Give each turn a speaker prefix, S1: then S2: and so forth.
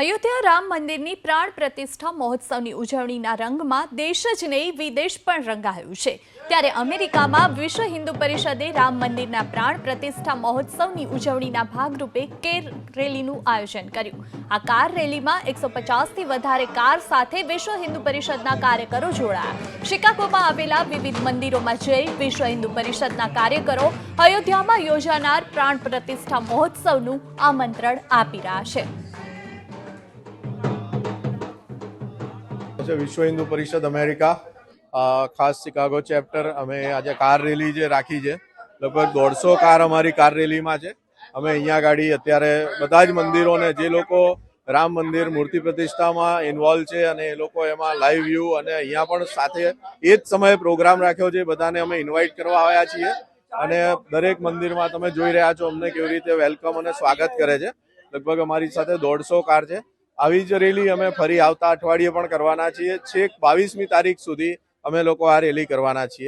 S1: અયોધ્યા રામ મંદિરની પ્રાણ પ્રતિષ્ઠા મહોત્સવની ઉજવણીના રંગમાં દેશ જ નહીં, વિદેશ પણ રંગાયું છે. ત્યારે અમેરિકામાં વિશ્વ હિન્દુ પરિષદે રામ મંદિરના પ્રાણ પ્રતિષ્ઠા મહોત્સવની ઉજવણીના ભાગરૂપે કેર રેલીનું આયોજન કર્યું. આ કાર રેલીમાં એકસો પચાસથી વધારે કાર સાથે વિશ્વ હિન્દુ પરિષદના કાર્યકરો જોડાયા. શિકાગોમાં આવેલા વિવિધ મંદિરોમાં જઈ વિશ્વ હિન્દુ પરિષદના કાર્યકરો અયોધ્યામાં યોજાનાર પ્રાણ પ્રતિષ્ઠા મહોત્સવનું આમંત્રણ આપી રહ્યા છે.
S2: છે વિશ્વ હિન્દુ પરિષદ અમેરિકા. ખાસ શિકાગો ચેપ્ટર અમે આજે કાર રેલી જે રાખી છે. લગભગ દોઢસો કાર અમારી કાર રેલીમાં છે. અમે અહીંયા ગાડી અત્યારે બધા જ મંદિરોને જે લોકો રામ મંદિર મૂર્તિ પ્રતિષ્ઠામાં ઇન્વોલ્વ છે અને એ લોકો એમાં લાઈવ વ્યૂ અને અહીંયા પણ સાથે એ જ સમયે પ્રોગ્રામ રાખ્યો છે. બધાને અમે ઇન્વાઇટ કરવા આવ્યા છીએ. અને દરેક મંદિરમાં તમે જોઈ રહ્યા છો અમને કેવી રીતે વેલકમ અને સ્વાગત કરે છે. લગભગ અમારી સાથે દોઢસો કાર છે. આવી જ રેલી અમે ફરી આવતા અઠવાડિયે પણ કરવાના છીએ. છેક બાવીસમી તારીખ સુધી અમે લોકો આ રેલી કરવાના છીએ.